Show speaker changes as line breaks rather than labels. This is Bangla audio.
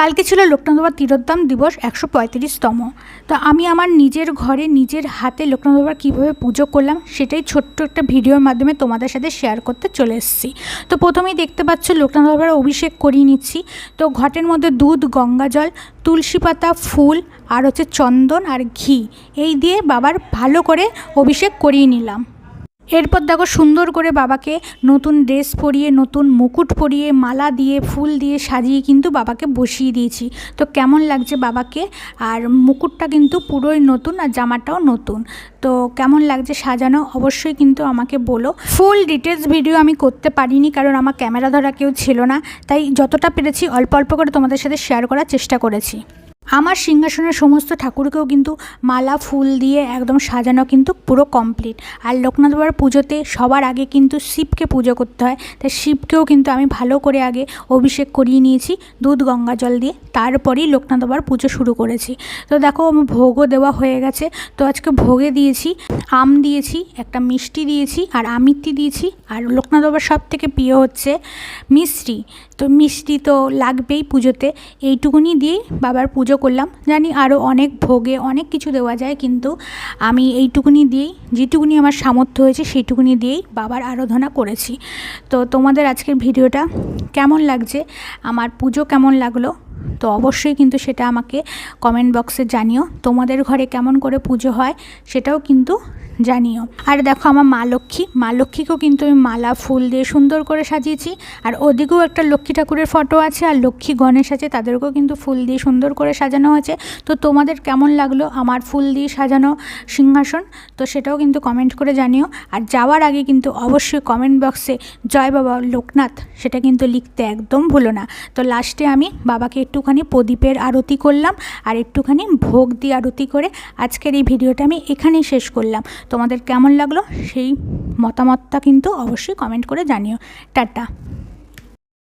কালকে ছিল লোকনাথ বাবার তিরোদ্ধাম দিবস, একশো পঁয়ত্রিশতম। তো আমি আমার নিজের ঘরে, নিজের হাতে লোকনাথ বাবার কীভাবে পুজো করলাম, সেটাই ছোট্ট একটা ভিডিওর মাধ্যমে তোমাদের সাথে শেয়ার করতে চলে এসেছি। তো প্রথমেই দেখতে পাচ্ছ লোকনাথ বাবার অভিষেক করিয়ে নিচ্ছি। তো ঘটের মধ্যে দুধ, গঙ্গা জল, তুলসী পাতা, ফুল, আর হচ্ছে চন্দন আর ঘি, এই দিয়ে বাবার ভালো করে অভিষেক করিয়ে নিলাম। এরপর দেখো সুন্দর করে বাবাকে নতুন ড্রেস পরিয়ে, নতুন মুকুট পরিয়ে, মালা দিয়ে, ফুল দিয়ে সাজিয়ে কিন্তু বাবাকে বসিয়ে দিয়েছি। তো কেমন লাগছে বাবাকে? আর মুকুটটা কিন্তু পুরোই নতুন আর জামাটাও নতুন। তো কেমন লাগছে সাজানো অবশ্যই কিন্তু আমাকে বলো। ফুল ডিটেলস ভিডিও আমি করতে পারিনি কারণ আমার ক্যামেরা ধরা কেউ ছিল না। তাই যতটা পেরেছি অল্প অল্প করে তোমাদের সাথে শেয়ার করার চেষ্টা করেছি। আমার সিংহাসনের সমস্ত ঠাকুরকেও কিন্তু মালা, ফুল দিয়ে একদম সাজানো কিন্তু পুরো কমপ্লিট আর লোকনাথ বাবার পুজোতে সবার আগে কিন্তু শিবকে পুজো করতে হয়। তাই শিবকেও কিন্তু আমি ভালো করে আগে অভিষেক করিয়ে নিয়েছি, দুধ, গঙ্গা জল দিয়ে। তারপরেই লোকনাথ বাবার পুজো শুরু করেছি। তো দেখো, আমার ভোগও দেওয়া হয়ে গেছে। তো আজকে ভোগে দিয়েছি, আম দিয়েছি, একটা মিষ্টি দিয়েছি, আর আমিত্তি দিয়েছি। আর লোকনাথ বাবার সব থেকে প্রিয় হচ্ছে মিষ্টি তো মিষ্টি তো লাগবেই পুজোতে। এইটুকুনি দিয়েই বাবার পুজো করলাম। জানি আরও অনেক ভোগে অনেক কিছু দেওয়া যায়, কিন্তু আমি এইটুকুনি দিয়েই, যেটুকুনি আমার সামর্থ্য হয়েছে সেইটুকুনি দিয়েই বাবার আরাধনা করেছি। তো তোমাদের আজকের ভিডিওটা কেমন লাগছে? আমার পুজো কেমন লাগল? তো অবশ্যই কিন্তু সেটা আমাকে কমেন্ট বক্সে জানিও। তোমাদের ঘরে কেমন করে পুজো হয় সেটাও কিন্তু জানিও। আর দেখো আমার মা লক্ষ্মী। মা লক্ষ্মীকেও কিন্তু আমি মালা, ফুল দিয়ে সুন্দর করে সাজিয়েছি। আর ওদিকেও একটা লক্ষ্মী ঠাকুরের ফটো আছে আর লক্ষ্মী গণেশ আছে, তাদেরকেও কিন্তু ফুল দিয়ে সুন্দর করে সাজানো হয়েছে। তো তোমাদের কেমন লাগল আমার ফুল দিয়ে সাজানো সিংহাসন? তো সেটাও কিন্তু কমেন্ট করে জানিও। আর যাওয়ার আগে কিন্তু অবশ্যই কমেন্ট বক্সে জয় বাবা লোকনাথ, সেটা কিন্তু লিখতে একদম ভুলো না। তো লাস্টে আমি বাবাকে একটুখানি প্রদীপের আরতি করলাম। আর একটুখানি ভোগ দিয়ে আরতি করে আজকের এই ভিডিওটা আমি এখানেই শেষ করলাম। তোমাদের কেমন লাগল সেই মতামতটা কিন্তু অবশ্যই কমেন্ট করে জানিও। টাটা।